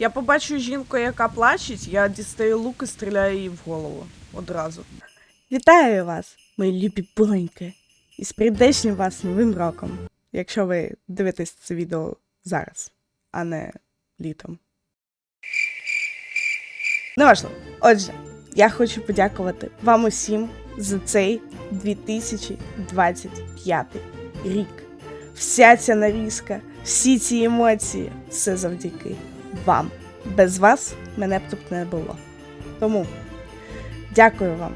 Я побачу жінку, яка плачеть, я дістаю лук і стріляю їй в голову одразу. Вітаю вас, мої любі буленьки, і з прийдешнім вас новим роком, якщо ви дивитесь це відео зараз, а не літом. Неважливо. Отже, я хочу подякувати вам усім за цей 2025 рік. Вся ця нарізка, всі ці емоції все завдяки вам. Без вас мене б тут не було. Тому дякую вам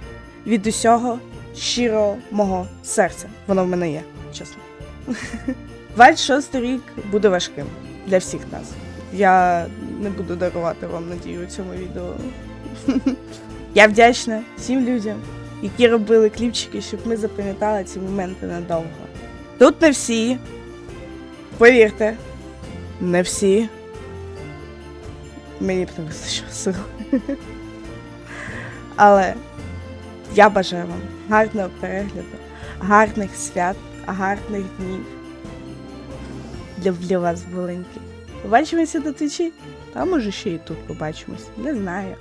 від усього щирого мого серця. Воно в мене є, чесно. 26 рік буде важким для всіх нас. Я не буду дарувати вам надію у цьому відео. Я вдячна всім людям, які робили кліпчики, щоб ми запам'ятали ці моменти надовго. Тут не всі. Повірте, не всі. Мені б не вистачило сил. Але я бажаю вам гарного перегляду, гарних свят, гарних днів. Люблю вас, буленьки. Побачимося на твічі. Та може ще і тут побачимось. Не знаю.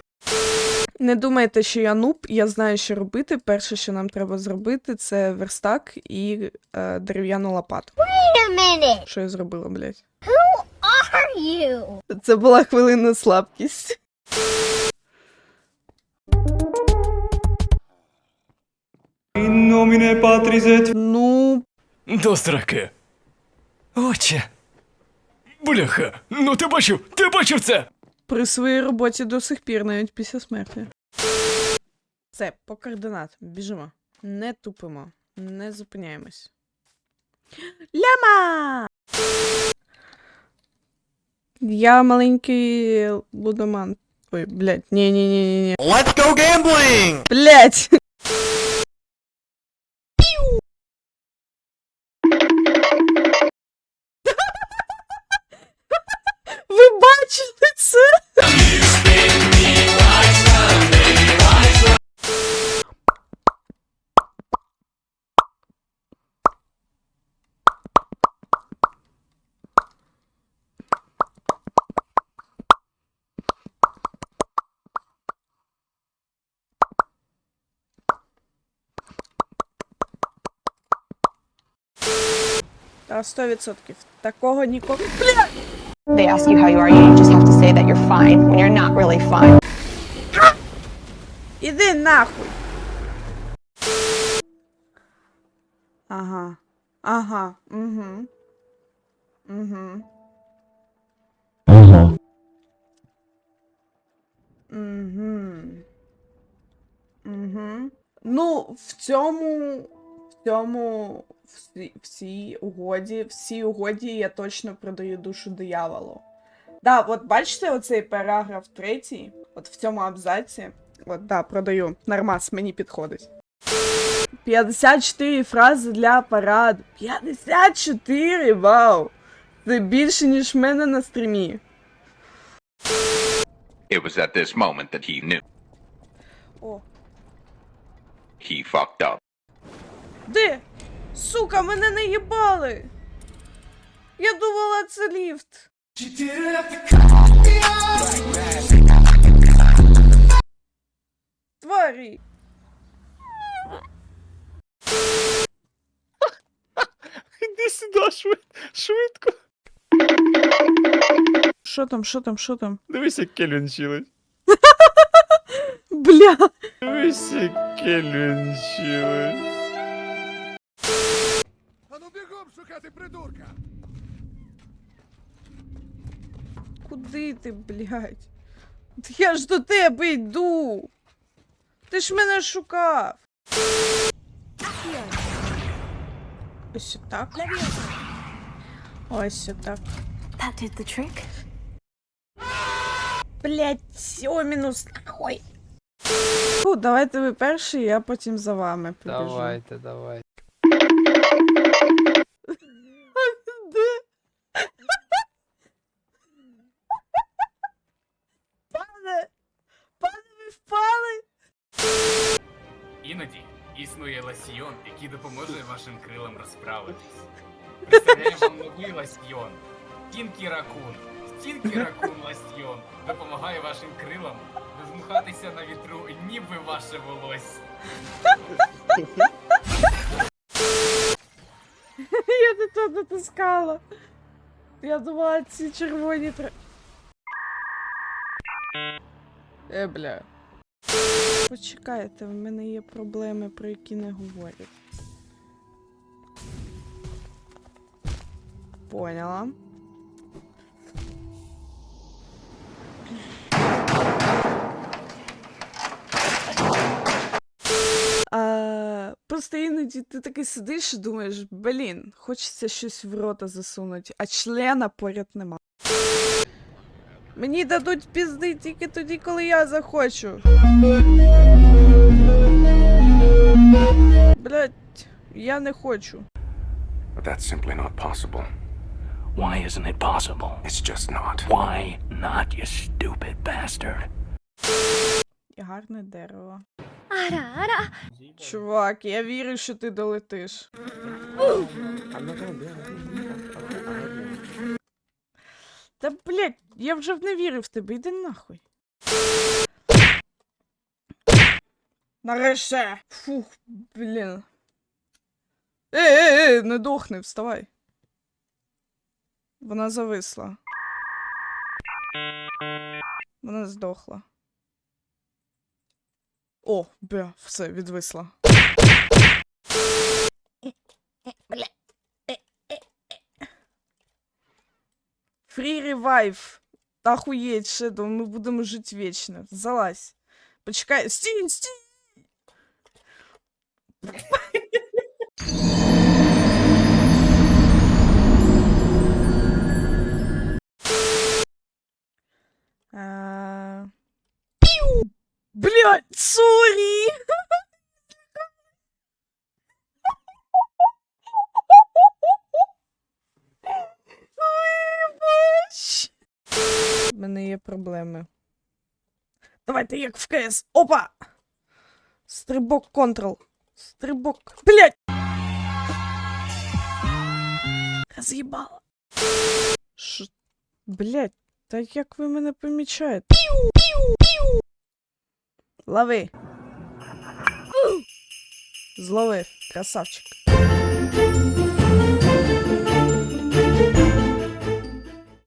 Не думайте, що я нуб, я знаю, що робити. Перше, що нам треба зробити, це верстак і е, дерев'яну лопату. Wait a minute. Що я зробила, блядь? Are you? Це була хвилинна слабкість. Patris et Ну, До сраки. Отче. Бляха, ну ти бачив, ти бачив це? при своїй роботі до сих пір, навіть після смерті. Це по координатам. Біжимо. Не тупимо. Не зупиняємось. Ляма! Я маленький лудоман. Ой, блядь, не-не-не-не. Let's go gambling! Блядь! 100%. Такого ніколи. They ask you how you are, you just have to say that you're fine when you're not really fine. Іди нахуй. Ага. Ага. Угу. Угу. Угу. Угу. Ну, в цьому. Цьому. В цій угоді. В цій угоді я точно продаю душу дияволу. Да, от бачите оцей параграф третій, от в цьому абзаці. От, да, продаю. Нормас, мені підходить. 54 фрази для параду. 54! Вау! Це більше, ніж в мене на стрімі. It was at this moment that he knew О, he fucked up. Де? Сука, мене не їбали! Я думала, це ліфт. Тварі! Іди сюди швид, швидко. Що там, що там, що там? Дивись, як Кельвін чилить. Бля! Дивись, як Кельвін чилить. Ти, блядь? Я ж до тебе йду. Ти ж мене шукав. Ось так. Ось так. That did the trick. Блять, о, мінус нахуй. Ну, давайте ви перші, я потім за вами побіжу. Давайте, давайте. Іноді існує лосьйон, який допоможе вашим крилам розправитись. Представляємо вам новий лосьйон. Стінкі ракун. Стінкі ракун лосьйон. допомагає вашим крилам розмухатися на вітру, ніби ваше волосся. Я не то натискала. Я думала, ці червоні тр... Е, бля. Почекайте, в мене є проблеми, про які не говорять. Поняла. А, просто іноді ти такий сидиш і думаєш, блін, хочеться щось в рота засунути, а члена поряд нема. Мені дадуть пізди тільки тоді, коли я захочу. Блять, я не хочу. That's simply not possible. Why isn't it possible? It's just not. Why not, you stupid bastard? Гарне дерево. Ара, ара. Чувак, я вірю, що ти долетиш. Та блять, я вже не вірив в тебе, йди нахуй. Нарешті! Фух, блін. Ей, ей, ей, не дохни, вставай. Вона зависла. Вона здохла. О, бля, все, відвисла. Фрі ревайв. Охуєть, Шедоу, ми будемо жити вічно. Залазь. Почекай. Стій, стій! А, Піу! У мене є проблеми. Давайте як в КС. Опа! Стрибок контрол. Стрибок. Блять! Роз'їбала. Ш... Блять, та як ви мене помічаєте? Піу, піу, піу. Лови. Зловив, красавчик.